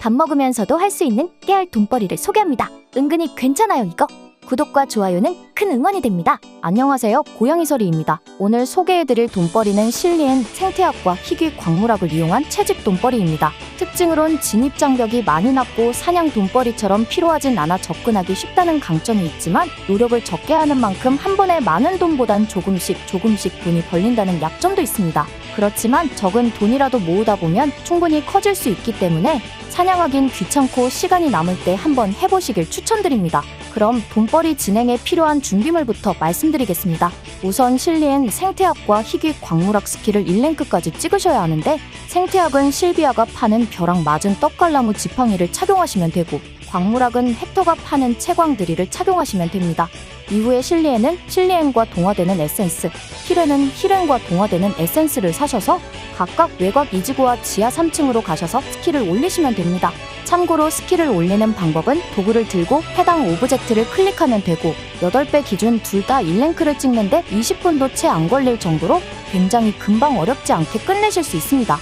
밥 먹으면서도 할 수 있는 깨알 돈벌이를 소개합니다. 은근히 괜찮아요, 이거. 구독과 좋아요는 큰 응원이 됩니다. 안녕하세요, 고양이설이입니다. 오늘 소개해드릴 돈벌이는 실리엔 생태학과 희귀 광물학을 이용한 채집 돈벌이입니다. 특징으론 진입 장벽이 많이 낮고 사냥 돈벌이처럼 필요하진 않아 접근하기 쉽다는 강점이 있지만 노력을 적게 하는 만큼 한 번에 많은 돈보단 조금씩 조금씩 돈이 벌린다는 약점도 있습니다. 그렇지만 적은 돈이라도 모으다 보면 충분히 커질 수 있기 때문에 사냥하긴 귀찮고 시간이 남을 때 한번 해보시길 추천드립니다. 그럼 돈벌이 진행에 필요한 준비물부터 말씀드리겠습니다. 우선 실리엔 생태학과 희귀 광물학 스킬을 1랭크까지 찍으셔야 하는데 생태학은 실비아가 파는 벼랑 맞은 떡갈나무 지팡이를 착용하시면 되고 광물학은 헥터가 파는 채광드릴을 착용하시면 됩니다. 이후에 실리엔은 실리엔과 동화되는 에센스, 히렌은 히렌과 동화되는 에센스를 사셔서 각각 외곽 2지구와 지하 3층으로 가셔서 스킬을 올리시면 됩니다. 참고로 스킬을 올리는 방법은 도구를 들고 해당 오브젝트를 클릭하면 되고 8배 기준 둘 다 1랭크를 찍는데 20분도 채 안 걸릴 정도로 굉장히 금방 어렵지 않게 끝내실 수 있습니다.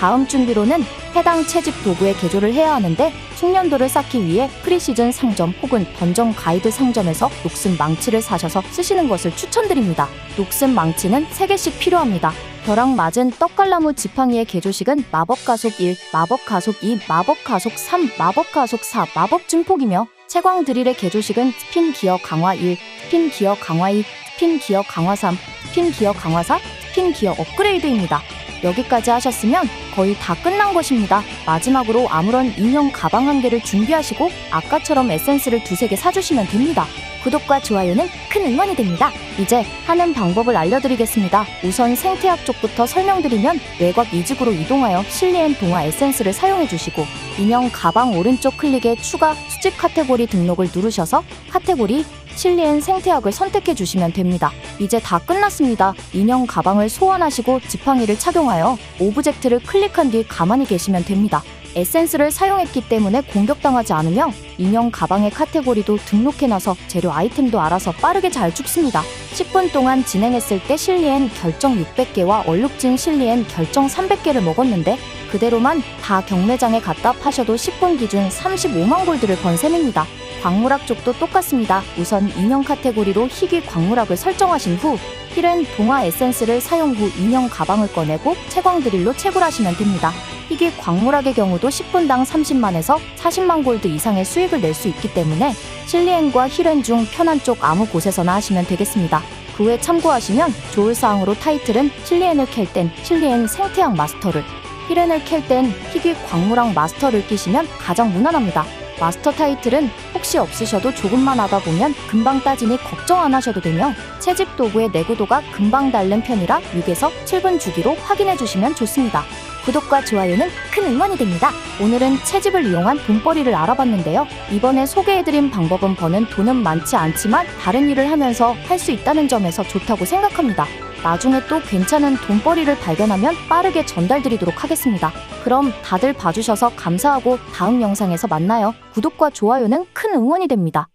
다음 준비로는 해당 채집 도구에 개조를 해야 하는데 숙련도를 쌓기 위해 프리시즌 상점 혹은 던전 가이드 상점에서 녹슨 망치를 사셔서 쓰시는 것을 추천드립니다. 녹슨 망치는 3개씩 필요합니다. 벼랑 맞은 떡갈나무 지팡이의 개조식은 마법 가속 1, 마법 가속 2, 마법 가속 3, 마법 가속 4, 마법 증폭이며 채광 드릴의 개조식은 스핀 기어 강화 1, 스핀 기어 강화 2, 스핀 기어 강화 3, 스핀 기어 강화 4, 스핀 기어 업그레이드입니다. 여기까지 하셨으면 거의 다 끝난 것입니다. 마지막으로 아무런 인형 가방 한 개를 준비하시고 아까처럼 에센스를 두세 개 사주시면 됩니다. 구독과 좋아요는 큰 응원이 됩니다. 이제 하는 방법을 알려드리겠습니다. 우선 생태학 쪽부터 설명드리면 외곽 이직으로 이동하여 실리엔 동화 에센스를 사용해 주시고 인형 가방 오른쪽 클릭에 추가 수집 카테고리 등록을 누르셔서 카테고리 실리엔 생태학을 선택해 주시면 됩니다. 이제 다 끝났습니다. 인형 가방을 소환하시고 지팡이를 착용하여 오브젝트를 클릭한 뒤 가만히 계시면 됩니다. 에센스를 사용했기 때문에 공격당하지 않으며 인형 가방의 카테고리도 등록해놔서 재료 아이템도 알아서 빠르게 잘 죽습니다. 10분 동안 진행했을 때 실리엔 결정 600개와 얼룩진 실리엔 결정 300개를 먹었는데 그대로만 다 경매장에 갖다 파셔도 10분 기준 35만 골드를 번 셈입니다. 광물학 쪽도 똑같습니다. 우선 인형 카테고리로 희귀 광물학을 설정하신 후 힐은 동화 에센스를 사용 후 인형 가방을 꺼내고 채광 드릴로 채굴하시면 됩니다. 희귀 광물학의 경우도 10분당 30만에서 40만 골드 이상의 수익을 낼 수 있기 때문에 실리엔과 힐렌 중 편한 쪽 아무 곳에서나 하시면 되겠습니다. 그 후에 참고하시면 좋을 사항으로 타이틀은 실리엔을 캘 땐 실리엔 생태학 마스터를 힐렌을 캘 땐 희귀 광물학 마스터를 끼시면 가장 무난합니다. 마스터 타이틀은 혹시 없으셔도 조금만 하다 보면 금방 따지니 걱정 안 하셔도 되며 채집 도구의 내구도가 금방 닳는 편이라 6에서 7분 주기로 확인해 주시면 좋습니다. 구독과 좋아요는 큰 응원이 됩니다. 오늘은 채집을 이용한 돈벌이를 알아봤는데요. 이번에 소개해드린 방법은 버는 돈은 많지 않지만 다른 일을 하면서 할 수 있다는 점에서 좋다고 생각합니다. 나중에 또 괜찮은 돈벌이를 발견하면 빠르게 전달드리도록 하겠습니다. 그럼 다들 봐주셔서 감사하고 다음 영상에서 만나요. 구독과 좋아요는 큰 응원이 됩니다.